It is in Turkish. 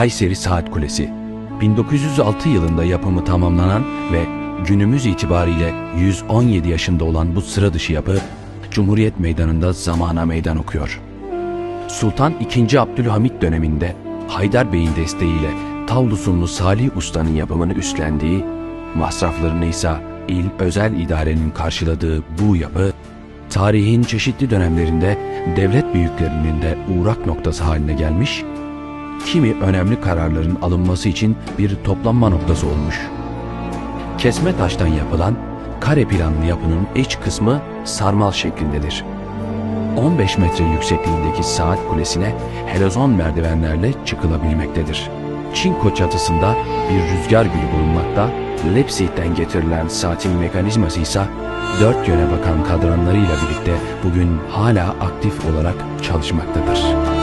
Kayseri Saat Kulesi 1906 yılında yapımı tamamlanan ve günümüz itibariyle 117 yaşında olan bu sıra dışı yapı Cumhuriyet Meydanı'nda zamana meydan okuyor. Sultan II. Abdülhamit döneminde Haydar Bey'in desteğiyle Tavlusunlu Salih Usta'nın yapımını üstlendiği, masraflarını ise il özel idarenin karşıladığı bu yapı, tarihin çeşitli dönemlerinde devlet büyüklerinin de uğrak noktası haline gelmiş, kimi önemli kararların alınması için bir toplanma noktası olmuş. Kesme taştan yapılan kare planlı yapının iç kısmı sarmal şeklindedir. 15 metre yüksekliğindeki saat kulesine helezon merdivenlerle çıkılabilmektedir. Çinko çatısında bir rüzgar gülü bulunmakta, Leipzig'ten getirilen saatin mekanizması ise dört yöne bakan kadranlarıyla birlikte bugün hala aktif olarak çalışmaktadır.